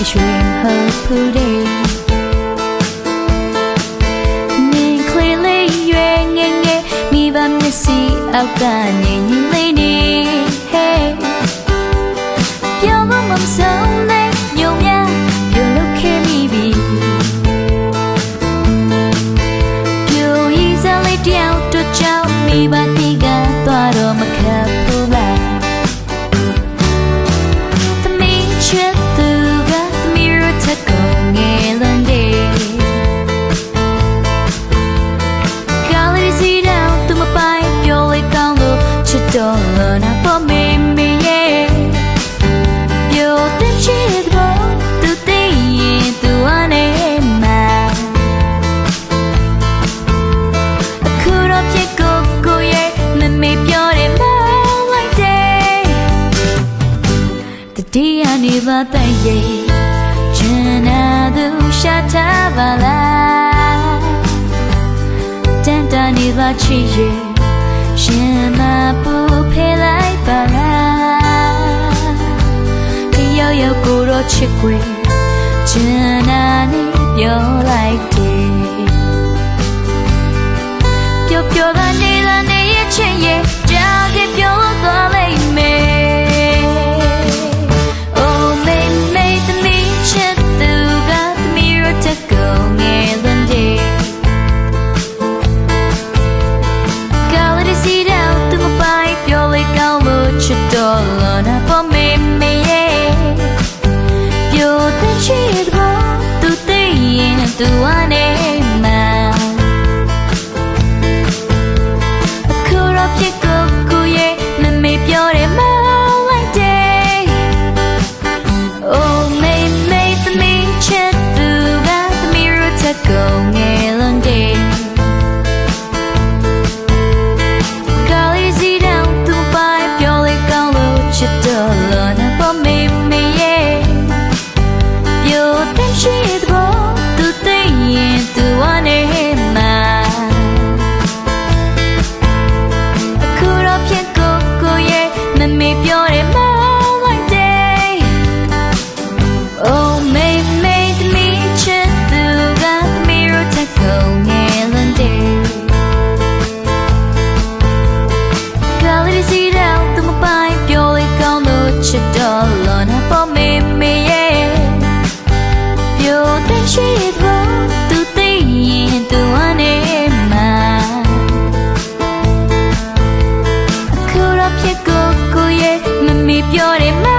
အရွှင်ဟောဖူးတဲ့နင်ကလေးရွယ်ငယ်ငယ်မိဘမျက်စိအောက်ကငြိမ်ငြိမ် နေပါတဲ့ရဲ့ကျန်နာသူရှာထားပါလားတန်တန်နေပါချစ်ရဲ့ရှင်မပူဖေးလိုက်ပါလားခရောက်ရောက်ကိုတော့ချစ်ကွယ်ကျန်နာနေပြောလိုက်တယ်ပြောပြောက do I ပြောတယ်မ